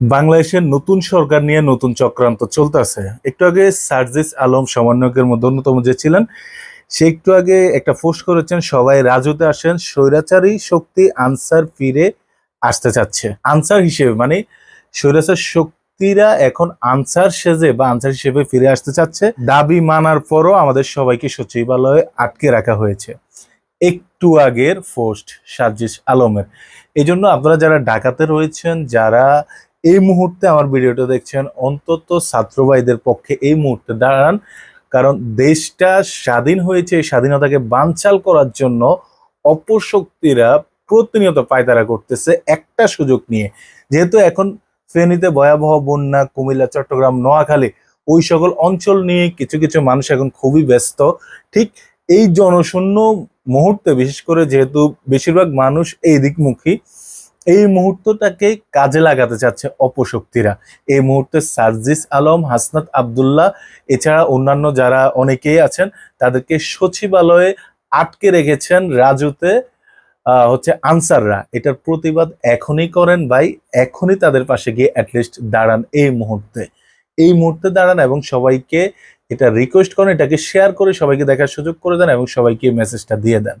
বাংলাদেশের নতুন সরকার নিয়ে নতুন চক্রান্ত চলতেছে। একটু আগে সার্জিস আলম সমন্বয়কের মধ্যে অন্যতম যে ছিলেন, সে একটু আগে একটা পোস্ট করেছেন, সবাই রাজুতে আসেন, স্বৈরাচারী শক্তি আনসার ফিরে আসতে চাচ্ছে। আনসার হিসেবে মানে স্বৈরাচার শক্তিরা এখন আনসার সেজে বা আনসার হিসেবে ফিরে আসতে চাচ্ছে। দাবি মানার পরও আমাদের সবাইকে সচিবালয়ে আটকে রাখা হয়েছে। একটু আগের পোস্ট সার্জিস আলমের। এই জন্য আপনারা যারা ঢাকাতে রয়েছেন, যারা এই মুহূর্তে আমার ভিডিওটা দেখছেন অন্তত ছাত্র ভাইদের পক্ষে এই মুহূর্তে দাঁড়ান। কারণ দেশটা স্বাধীন হয়েছে স্বাধীনতাকে বানচাল করার জন্য অপশক্তিরা প্রতিনিয়ত পায়তারা করতেছে একটা সুযোগ নিয়ে। যেহেতু এখন ফেনীতে ভয়াবহ বন্যা, কুমিল্লা, চট্টগ্রাম, নোয়াখালী ওই সকল অঞ্চল নিয়ে কিছু কিছু মানুষ এখন খুবই ব্যস্ত। ঠিক এই জনশূন্য মুহূর্তে বিশেষ করে যেহেতু বেশিরভাগ মানুষ এই দিকমুখী। এই মুহূর্তটাকে কাজে লাগাতে চাচ্ছে অপশক্তিরা। এই মুহূর্তে সার্জিস আলম, হাসনাত আবদুল্লাহ, এছাড়া অন্যান্য যারা অনেকেই আছেন, তাদেরকে সচিবালয়ে আটকে রেখেছেন রাজুতে হচ্ছে আনসাররা। এটার প্রতিবাদ এখনই করেন ভাই, এখনই তাদের পাশে গিয়ে অ্যাটলিস্ট দাঁড়ান এই মুহূর্তে। এই মুহূর্তে দাঁড়ান এবং সবাইকে এটা রিকোয়েস্ট করেন, এটাকে শেয়ার করে সবাইকে দেখার সুযোগ করে দেন এবং সবাইকে মেসেজটা দিয়ে দেন।